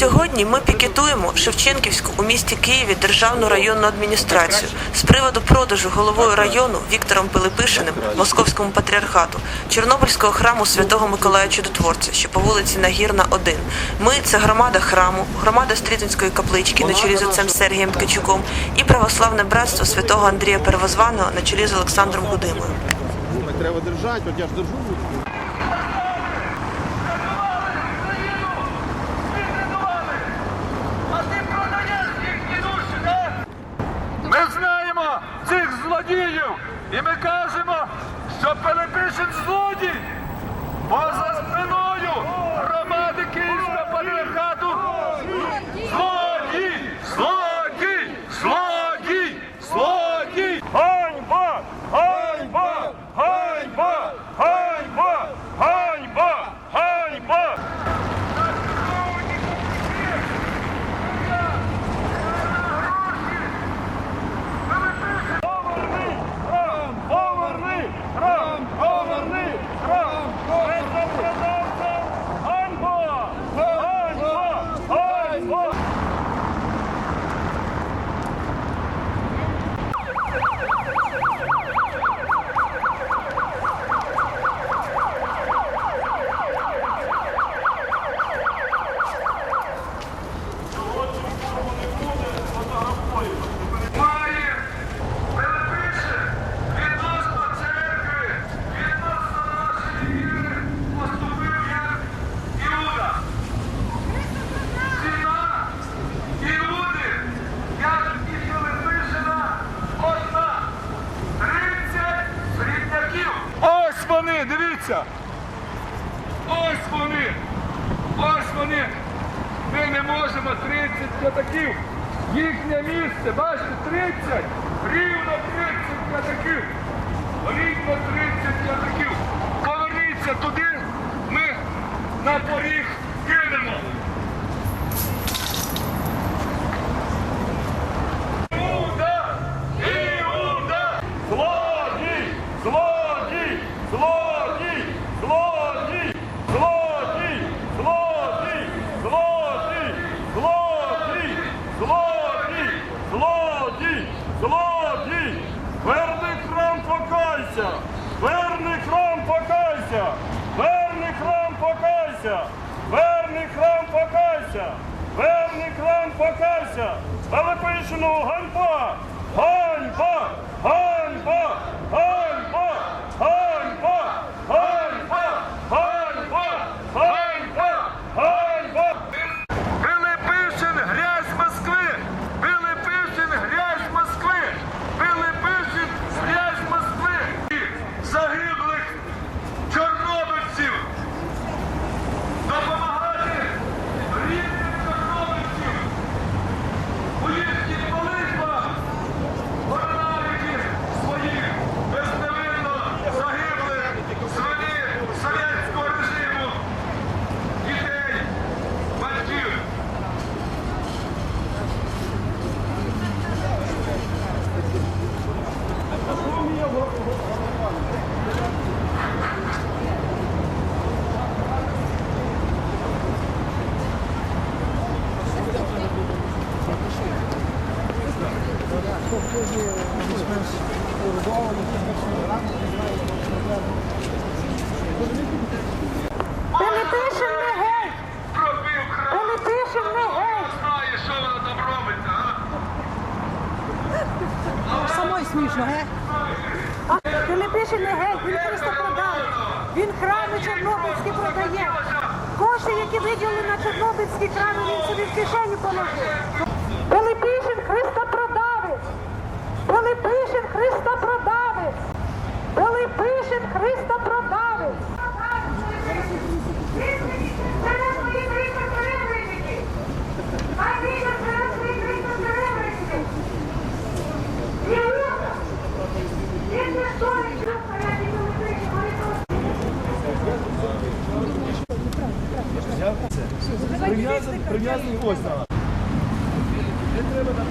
Сьогодні ми пікетуємо Шевченківську у місті Києві державну районну адміністрацію з приводу продажу головою району Віктором Пилипишиним Московському патріархату Чорнобильського храму Святого Миколая Чудотворця, що по вулиці Нагірна, 1. Ми це громада храму, громада Стрітинської каплички на чолі з отцем Сергієм Ткачуком і православне братство святого Андрія Первозваного на чолі з Олександром Гудимою. Треба держати, от я ж держу. І ми кажемо, що Пилипишин злодій дивіться. Ось вони. Ось вони. Ми не можемо 30 п'ятаків. Їхнє місце, бачите, 30, рівно 30 торкався, Великої ганьба! Ганьба! Ганьба! Ганьба! Самой смішно, ге? Пилипишин не геть, він просто продав. Він храми чорнобильські продає. Кошти, які виділили на чорнобильські храми, він собі в кишеню положив. Пилипишин Христопродавець! Пилипишин Христопродавець! Пилипишин Христопродавець! Прив'язаний, прив'язаний ось. Не треба там